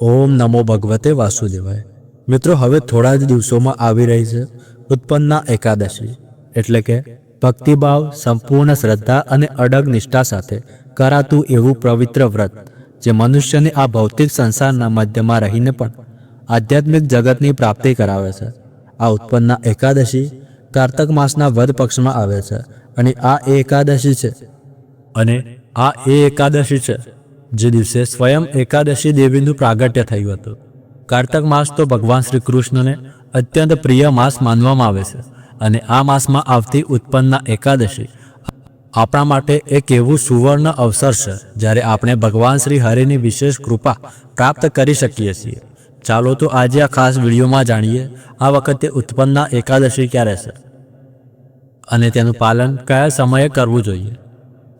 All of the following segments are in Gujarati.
ઓમ નમો ભગવતે વાસુદેવાય. મિત્રો, હવે થોડા જ દિવસોમાં આવી રહી છે ઉત્પન્ના એકાદશી. એટલે કે ભક્તિભાવ, સંપૂર્ણ શ્રદ્ધા અને અડગ નિષ્ઠા સાથે કરાતું એવું પવિત્ર વ્રત, જે મનુષ્યને આ ભૌતિક સંસારના મધ્યમાં રહીને પણ આધ્યાત્મિક જગતની પ્રાપ્તિ કરાવે છે. આ ઉત્પન્ના એકાદશી કાર્તક માસના વધ પક્ષમાં આવે છે અને આ એકાદશી છે. અને આ એ એકાદશી છે. જે દિવસે સ્વયં એકાદશી દેવીનું પ્રાગટ્ય થયું હતું. કાર્તક માસ તો ભગવાન શ્રી કૃષ્ણને અત્યંત પ્રિય માસ માનવામાં આવે છે અને આ માસમાં આવતી ઉત્પન્નના એકાદશી આપણા માટે એક એવું સુવર્ણ અવસર છે જ્યારે આપણે ભગવાન શ્રી હરિની વિશેષ કૃપા પ્રાપ્ત કરી શકીએ છીએ. ચાલો તો આજે આ ખાસ વિડીયોમાં જાણીએ આ વખતે ઉત્પન્નના એકાદશી ક્યારે છે અને તેનું પાલન કયા સમયે કરવું જોઈએ.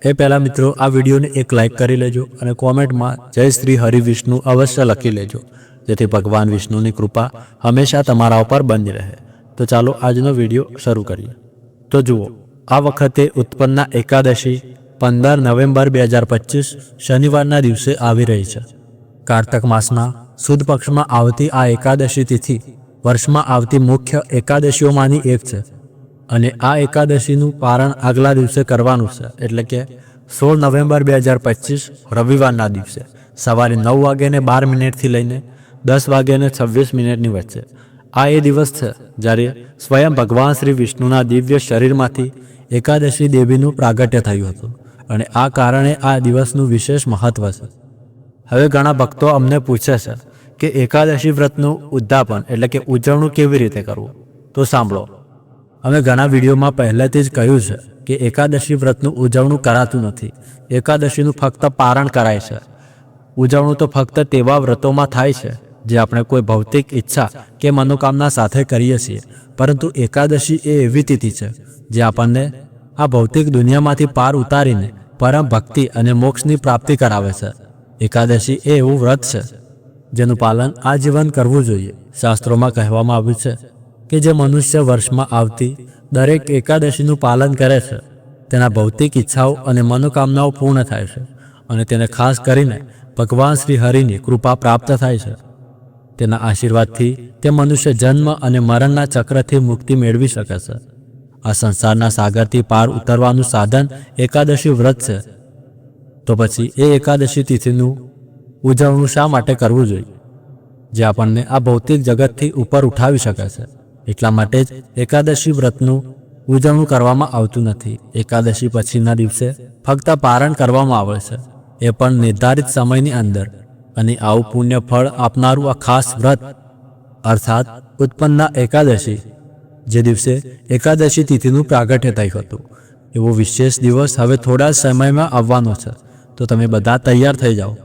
એ પહેલાં મિત્રો, આ વિડીયોને એક લાઇક કરી લેજો અને કોમેન્ટમાં જય શ્રી હરિ વિષ્ણુ અવશ્ય લખી લેજો, જેથી ભગવાન વિષ્ણુની કૃપા હંમેશા તમારા ઉપર બની રહે. તો ચાલો આજનો વીડિયો શરૂ કરીએ. તો જુઓ, આ વખતે ઉત્પન્ના એકાદશી, પંદર નવેમ્બર બે હજાર પચીસ, શનિવારના દિવસે આવી રહી છે. કાર્તક માસના સુદ પક્ષમાં આવતી આ એકાદશી તિથિ વર્ષમાં આવતી મુખ્ય એકાદશીઓમાંની એક છે. અને આ એકાદશીનું પારણ આગલા દિવસે કરવાનું છે, એટલે કે સોળ નવેમ્બર બે હજાર પચીસ, રવિવારના દિવસે. સવારે નવ વાગ્યાને બાર મિનિટથી લઈને દસ વાગ્યાને છવ્વીસ મિનિટની વચ્ચે. આ એ દિવસ છે જ્યારે સ્વયં ભગવાન શ્રી વિષ્ણુના દિવ્ય શરીરમાંથી એકાદશી દેવીનું પ્રાગટ્ય થયું હતું અને આ કારણે આ દિવસનું વિશેષ મહત્વ છે. હવે ઘણા ભક્તો અમને પૂછે છે કે એકાદશી વ્રતનું ઉદ્યાપન એટલે કે ઉજવણું કેવી રીતે કરવું? તો સાંભળો. અમે ઘણા વિડીયોમાં પહેલેથી જ કહ્યું છે કે એકાદશી વ્રતનું ઉજવણું કરાતું નથી. એકાદશીનું ફક્ત પારણ કરાય છે. ઉજવણું તો ફક્ત તેવા વ્રતોમાં થાય છે, જે આપણે કોઈ ભૌતિક ઈચ્છા કે મનોકામના સાથે કરીએ છીએ. પરંતુ એકાદશી એ એવી તિથિ છે, જે આપણને આ ભૌતિક દુનિયામાંથી પાર ઉતારીને પરમ ભક્તિ અને મોક્ષની પ્રાપ્તિ કરાવે છે. એકાદશી એ એવું વ્રત છે, જેનું પાલન આજીવન કરવું જોઈએ, શાસ્ત્રોમાં કહેવામાં આવ્યું છે. કે જે મનુષ્ય વર્ષમાં આવતી દરેક એકાદશીનું પાલન કરે છે, તેના ભૌતિક ઈચ્છાઓ અને મનોકામનાઓ પૂર્ણ થાય છે અને તેને ખાસ કરીને ભગવાન શ્રી હરિની કૃપા પ્રાપ્ત થાય છે. તેના આશીર્વાદથી તે મનુષ્ય જન્મ અને મરણના ચક્રથી મુક્તિ મેળવી શકે છે. આ સંસારના સાગરથી પાર ઉતરવાનું સાધન એકાદશી વ્રત છે. તો પછી એ એકાદશી તિથિનું ઉજવણું શા માટે કરવું જોઈએ? જે આપણને આ ભૌતિક જગતથી ઉપર ઉઠાવી શકે છે. એટલા માટે જ એકાદશી વ્રતનું ઉજવણું કરવામાં આવતું નથી. એકાદશી પછીના દિવસે ફક્ત પારણ કરવામાં આવે છે. એ પણ નિર્ધારિત સમયની અંદર. અને આવું પુણ્ય ફળ આપનારું આ ખાસ વ્રત, અર્થાત ઉત્પન્ના એકાદશી, જે દિવસે એકાદશી તિથિનું પ્રાગટ્ય થયું હતું. એવો વિશેષ દિવસ હવે થોડા સમયમાં આવવાનો છે. તો તમે બધા તૈયાર થઈ જાઓ.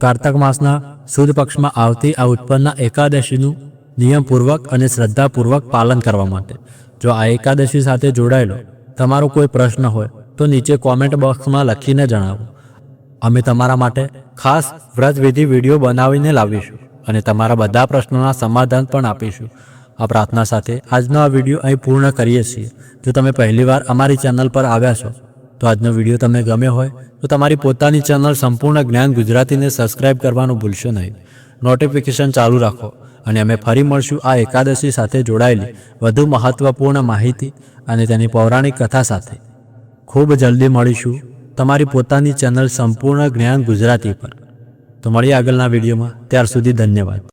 કાર્તક માસના સુદ પક્ષમાં આવતી આ ઉત્પન્ના એકાદશીનું નિયમપૂર્વક અને શ્રદ્ધાપૂર્વક પાલન કરવા માટે. જો આ એકાદશી સાથે જોડાયેલો તમારો કોઈ પ્રશ્ન હોય, તો નીચે કોમેન્ટ બોક્સમાં લખીને જણાવો. અમે તમારા માટે ખાસ વ્રતવિધિ વીડિયો બનાવીને લાવીશું અને તમારા બધા પ્રશ્નોના સમાધાન પણ આપીશું. આ પ્રાર્થના સાથે આજનો આ વીડિયો અહીં પૂર્ણ કરીએ છીએ. જો તમે પહેલીવાર અમારી ચેનલ પર આવ્યા છો, તો આજનો વીડિયો તમને ગમ્યો હોય, તો તમારી પોતાની ચેનલ સંપૂર્ણ જ્ઞાન ગુજરાતીને સબસ્ક્રાઇબ કરવાનું ભૂલશો નહીં. નોટિફિકેશન ચાલુ રાખો અને અમે ફરી મળશું આ એકાદશી સાથે જોડાયેલી વધુ મહત્વપૂર્ણ માહિતી અને તેની પૌરાણિક કથા સાથે. ખૂબ જલ્દી મળીશું. તમારી પોતાની ચેનલ સંપૂર્ણ જ્ઞાન ગુજરાતી પર. તો મળીએ આગળના વિડીયોમાં. ત્યાર સુધી ધન્યવાદ.